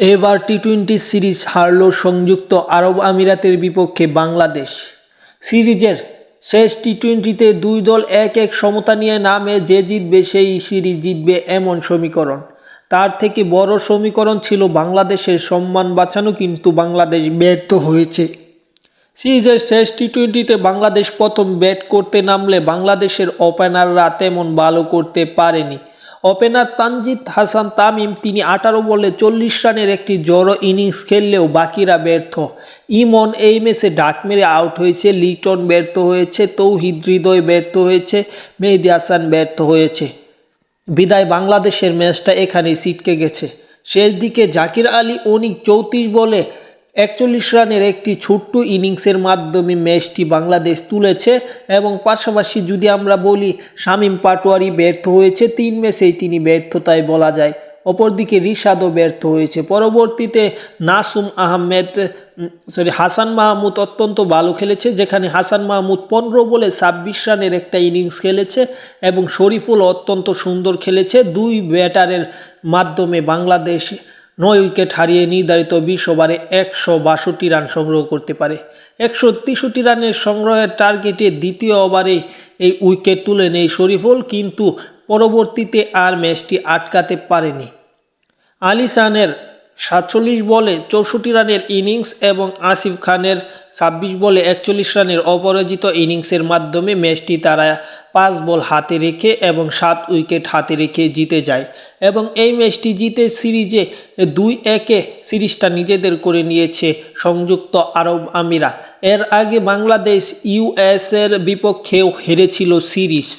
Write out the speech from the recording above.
এবার T twenty series হারল সংযুক্ত আরব আমিরাতের বিপক্ষে বাংলাদেশ। সিরিজের শেষ টি টোয়েন্টিতে দুই দল এক এক সমতা নিয়ে নামে যে জিতবে সেই সিরিজ জিতবে এমন সমীকরণ। তার থেকে বড় সমীকরণ ছিল বাংলাদেশের সম্মান বাঁচানো, কিন্তু বাংলাদেশ ব্যর্থ হয়েছে। সিরিজের শেষ টি টোয়েন্টিতে বাংলাদেশ প্রথম ব্যাট করতে নামলে বাংলাদেশের ওপেনাররা তেমন ভালো করতে পারেনি। ওপেনার তানজিদ হাসান তামিম তিনি আঠারো বলে চল্লিশ রানের একটি জড়ো ইনিংস খেললেও বাকিরা ব্যর্থ। ইমন এই ম্যাচে ডাক মেরে আউট হয়েছে, লিটন ব্যর্থ হয়েছে, তৌহিদ হৃদয় ব্যর্থ হয়েছে, মেহেদি হাসান ব্যর্থ হয়েছে। বিদায় বাংলাদেশের ম্যাচটা এখানেই ছিটকে গেছে। শেষ দিকে জাকির আলী অনিক চৌত্রিশ বলে একচল্লিশ রানের একটি ছোট্ট ইনিংসের মাধ্যমে ম্যাচটি বাংলাদেশ তুলেছে এবং পাশাপাশি যদি আমরা বলি, শামীম পাটোয়ারি ব্যর্থ হয়েছে, তিন ম্যাচেই তিনি ব্যর্থতায় বলা যায়। অপরদিকে রিশাদও ব্যর্থ হয়েছে। পরবর্তীতে নাসুম আহমেদ সরি হাসান মাহমুদ অত্যন্ত ভালো খেলেছে, যেখানে হাসান মাহমুদ পনেরো বলে ছাব্বিশ রানের একটা ইনিংস খেলেছে এবং শরীফুল অত্যন্ত সুন্দর খেলেছে। দুই ব্যাটারের মাধ্যমে বাংলাদেশ নয় উইকেট হারিয়ে নির্ধারিত বিশ ওভারে একশো বাষট্টি রান সংগ্রহ করতে পারে। একশো তেষট্টি রানের সংগ্রহের টার্গেটে দ্বিতীয় ওভারে এই উইকেট তুলে নেই শরীফুল, কিন্তু পরবর্তীতে আর ম্যাচটি আটকাতে পারেনি। আলিসানের সাতচল্লিশ বলে চৌষট্টি রানের ইনিংস এবং আসিফ খানের ছাব্বিশ বলে একচল্লিশ রানের অপরাজিত ইনিংসের মাধ্যমে ম্যাচটি তারা পাঁচ বল হাতে রেখে এবং সাত উইকেট হাতে রেখে জিতে যায় এবং এই ম্যাচটি জিতে সিরিজে দুই একে সিরিজটা নিজেদের করে নিয়েছে সংযুক্ত আরব আমিরাত। এর আগে বাংলাদেশ ইউএসের বিপক্ষেও হেরেছিল সিরিজ।